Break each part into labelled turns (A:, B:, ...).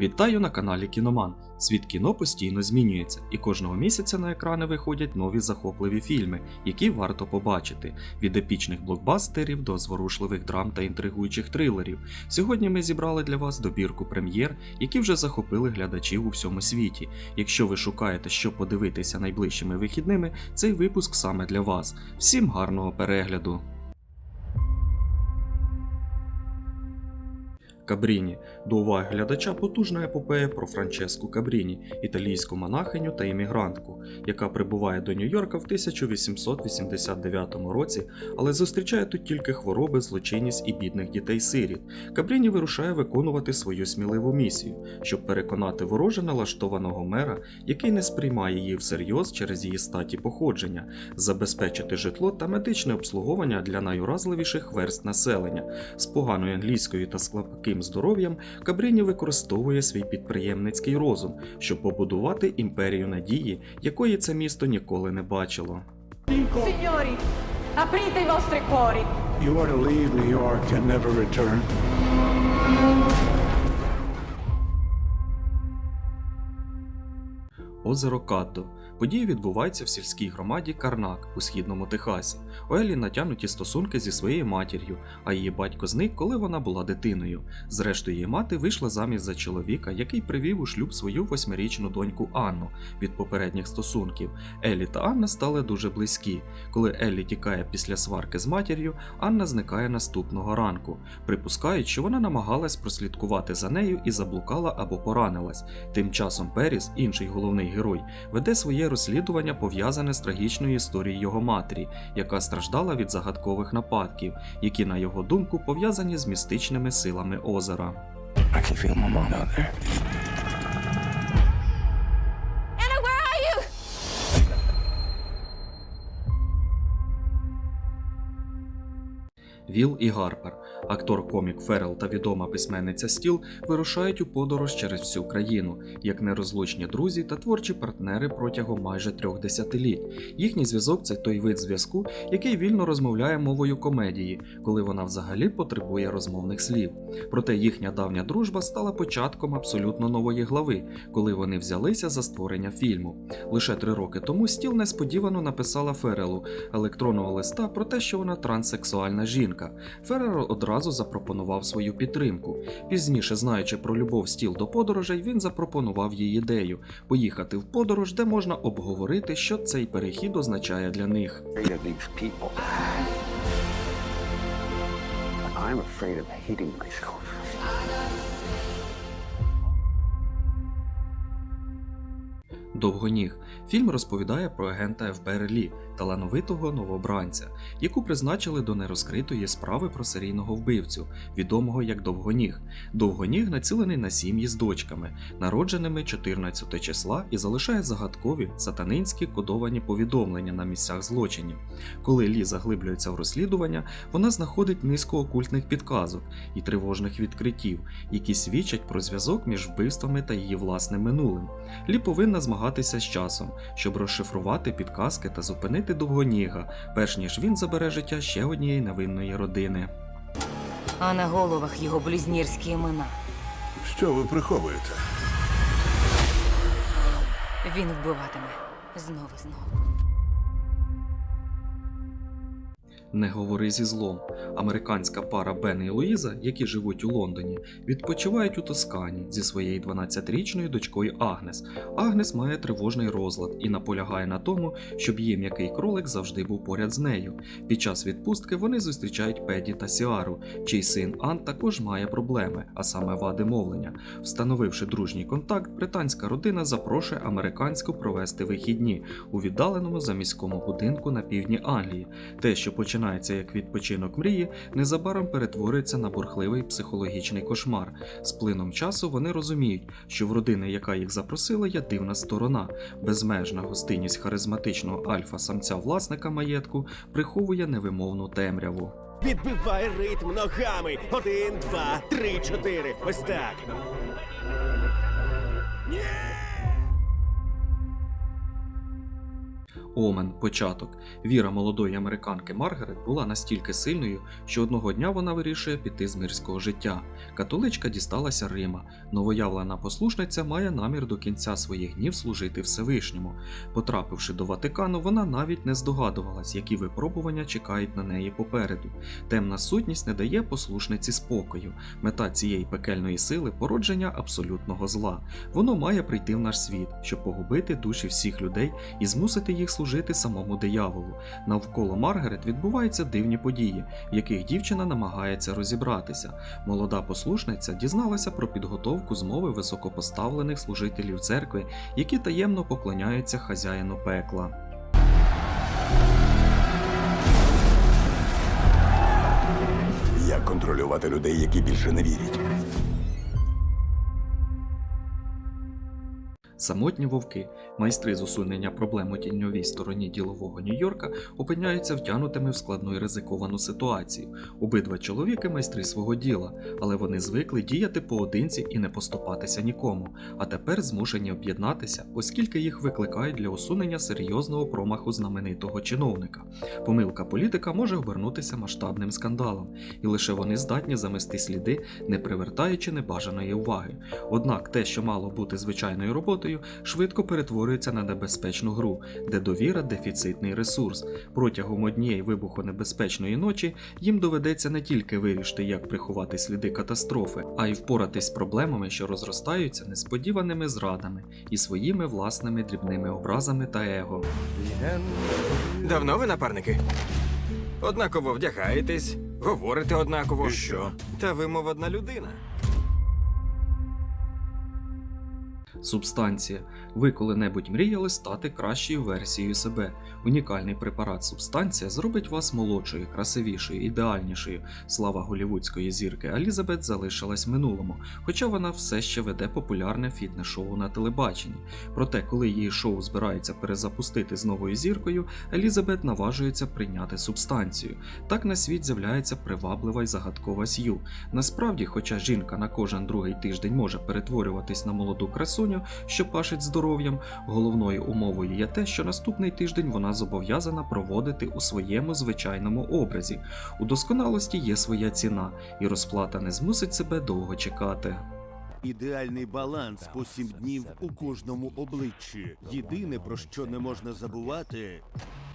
A: Вітаю на каналі Кіноман. Світ кіно постійно змінюється, і кожного місяця на екрани виходять нові захопливі фільми, які варто побачити: від епічних блокбастерів до зворушливих драм та інтригуючих трилерів. Сьогодні ми зібрали для вас добірку прем'єр, які вже захопили глядачів у всьому світі. Якщо ви шукаєте, що подивитися найближчими вихідними, цей випуск саме для вас. Всім гарного перегляду! Кабріні до уваги глядача потужна епопея про Франческу Кабріні, італійську монахиню та іммігрантку, яка прибуває до Нью-Йорка в 1889 році, але зустрічає тут тільки хвороби, злочинність і бідних дітей-сиріт. Кабріні вирушає виконувати свою сміливу місію, щоб переконати вороже налаштованого мера, який не сприймає її всерйоз через її статі походження, забезпечити житло та медичне обслуговування для найуразливіших верст населення з поганою англійською та слабким здоров'ям Кабріні використовує свій підприємницький розум, щоб побудувати імперію надії, якої це місто ніколи не бачило.
B: Signori, aprite i vostri cuori.
C: You are to leave New York and never return.
A: Озеро Каддо. Події відбуваються в сільській громаді Карнак у східному Техасі. У Елі натягнуті стосунки зі своєю матір'ю, а її батько зник, коли вона була дитиною. Зрештою, її мати вийшла замість за чоловіка, який привів у шлюб свою восьмирічну доньку Анну від попередніх стосунків. Елі та Анна стали дуже близькі. Коли Еллі тікає після сварки з матір'ю, Анна зникає наступного ранку. Припускають, що вона намагалась прослідкувати за нею і заблукала або поранилась. Тим часом Періс, інший головний герой, веде своє розслідування пов'язане з трагічною історією його матері, яка страждала від загадкових нападків, які, на його думку, пов'язані з містичними силами озера.
C: I can feel my mom out there.
A: Віл і Гарпер, актор комік Ферел та відома письменниця Стіл вирушають у подорож через всю країну, як нерозлучні друзі та творчі партнери протягом майже трьох десятиліть. Їхній зв'язок це той вид зв'язку, який вільно розмовляє мовою комедії, коли вона взагалі потребує розмовних слів. Проте їхня давня дружба стала початком абсолютно нової глави, коли вони взялися за створення фільму. Лише три роки тому Стіл несподівано написала Ферелу електронного листа про те, що вона транссексуальна жінка. Феррер одразу запропонував свою підтримку. Пізніше, знаючи про любов стіл до подорожей, він запропонував їй ідею поїхати в подорож, де можна обговорити, що цей перехід означає для них.
D: I'm afraid of hating myself.
A: Довгоніг. Фільм розповідає про агента ФБР Лі, талановитого новобранця, яку призначили до нерозкритої справи про серійного вбивцю, відомого як Довгоніг. Довгоніг націлений на сім'ї з дочками, народженими 14 числа, і залишає загадкові сатанинські кодовані повідомлення на місцях злочинів. Коли Лі заглиблюється в розслідування, вона знаходить низку окультних підказок і тривожних відкриттів, які свідчать про зв'язок між вбивствами та її власним минулим. Лі повинна змагатися з часом, щоб розшифрувати підказки та зупинити довгоніга, перш ніж він забере життя ще однієї невинної родини.
E: а на головах його блюзнірські імена.
C: Що ви приховуєте?
E: Він вбиватиме знову знову.
A: Не говори зі злом. Американська пара Бен і Луїза, які живуть у Лондоні, відпочивають у Тоскані зі своєю 12-річною дочкою Агнес. Агнес має тривожний розлад і наполягає на тому, щоб її м'який кролик завжди був поряд з нею. Під час відпустки вони зустрічають Педі та Сіару, чий син Ан також має проблеми, а саме вади мовлення. Встановивши дружній контакт, британська родина запрошує американську провести вихідні у віддаленому заміському будинку на півдні Англії. Те, що починається як відпочинок мрії, незабаром перетворюється на бурхливий психологічний кошмар. З плином часу вони розуміють, що в родини, яка їх запросила, є дивна сторона. Безмежна гостинність харизматичного альфа-самця власника маєтку приховує невимовну темряву.
F: Відбивай ритм ногами. Один, два, три, чотири. Ось так.
A: Омен, початок. Віра молодої американки Маргарет була настільки сильною, що одного дня вона вирішує піти з мирського життя. Католичка дісталася Рима. Новоявлена послушниця має намір до кінця своїх днів служити Всевишньому. Потрапивши до Ватикану, вона навіть не здогадувалась, які випробування чекають на неї попереду. Темна сутність не дає послушниці спокою. Мета цієї пекельної сили породження абсолютного зла. Воно має прийти в наш світ, щоб погубити душі всіх людей і змусити їх служити самому дияволу. Навколо Маргарет відбуваються дивні події, в яких дівчина намагається розібратися. Молода послушниця дізналася про підготовку змови високопоставлених служителів церкви, які таємно поклоняються хазяїну пекла.
G: Як контролювати людей, які більше не вірять?
A: Самотні вовки, майстри з усунення проблем у тіньовій стороні ділового Нью-Йорка, опиняються втягнутими в складну і ризиковану ситуацію. Обидва чоловіки майстри свого діла, але вони звикли діяти поодинці і не поступатися нікому, а тепер змушені об'єднатися, оскільки їх викликають для усунення серйозного промаху знаменитого чиновника. Помилка політика може обернутися масштабним скандалом, і лише вони здатні замести сліди, не привертаючи небажаної уваги. Однак те, що мало бути звичайною роботою, швидко перетворюється на небезпечну гру, де довіра дефіцитний ресурс. Протягом однієї вибухонебезпечної ночі їм доведеться не тільки вирішити, як приховати сліди катастрофи, а й впоратись з проблемами, що розростаються несподіваними зрадами і своїми власними дрібними образами та его.
H: Давно ви напарники? Однаково вдягаєтесь, говорите однаково.
C: І що?
H: Та ви, мов одна людина.
A: Субстанція. Ви коли-небудь мріяли стати кращою версією себе. Унікальний препарат субстанція зробить вас молодшою, красивішою, ідеальнішою. Слава голівудської зірки Елізабет залишилась в минулому, хоча вона все ще веде популярне фітнес-шоу на телебаченні. Проте, коли її шоу збирається перезапустити з новою зіркою, Елізабет наважується прийняти субстанцію. Так на світ з'являється приваблива й загадкова Сью. Насправді, хоча жінка на кожен другий тиждень може перетворюватись на молоду красуню, що пашить здоров'ям, головною умовою є те, що наступний тиждень вона зобов'язана проводити у своєму звичайному образі. У досконалості є своя ціна, і розплата не змусить себе довго чекати.
F: Ідеальний баланс по сім днів у кожному обличчі. Єдине, про що не можна забувати,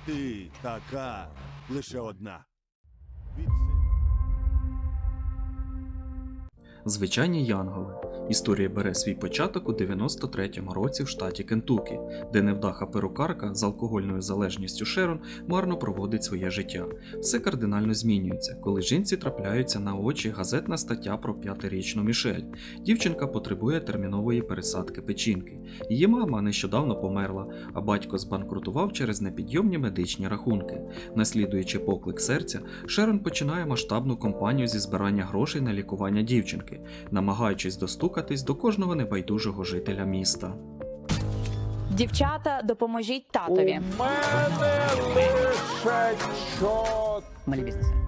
F: ти така лише одна.
A: Звичайні Янголи. Історія бере свій початок у 93-му році в штаті Кентукі, де невдаха перукарка з алкогольною залежністю Шерон марно проводить своє життя. Все кардинально змінюється, коли жінці трапляються на очі газетна стаття про п'ятирічну Мішель. Дівчинка потребує термінової пересадки печінки. Її мама нещодавно померла, а батько збанкрутував через непідйомні медичні рахунки. Наслідуючи поклик серця, Шерон починає масштабну кампанію зі збирання грошей на лікування дівчинки, намагаючись достукатись до кожного небайдужого жителя міста.
I: Дівчата, допоможіть татові. Мене лише Малі бізнеси.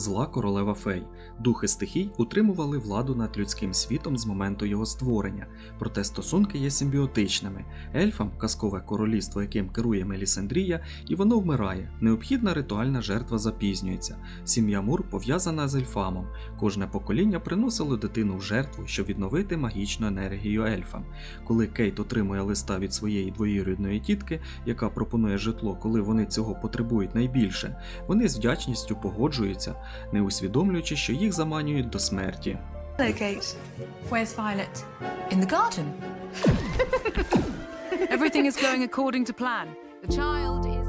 A: Зла королева фей. Духи стихій утримували владу над людським світом з моменту його створення, проте стосунки є симбіотичними. Ельфам, казкове королівство, яким керує Мелісандрія, і воно вмирає. Необхідна ритуальна жертва запізнюється. Сім'я Мур пов'язана з ельфамом. Кожне покоління приносило дитину в жертву, щоб відновити магічну енергію ельфам. Коли Кейт отримує листа від своєї двоюрідної тітки, яка пропонує житло, коли вони цього потребують найбільше, вони з вдячністю погоджуються, не усвідомлюючи, що їх заманюють до смерті.
J: Hello, Kate.
B: Where's Violet?
J: In the garden. Everything is going according to plan. The child is.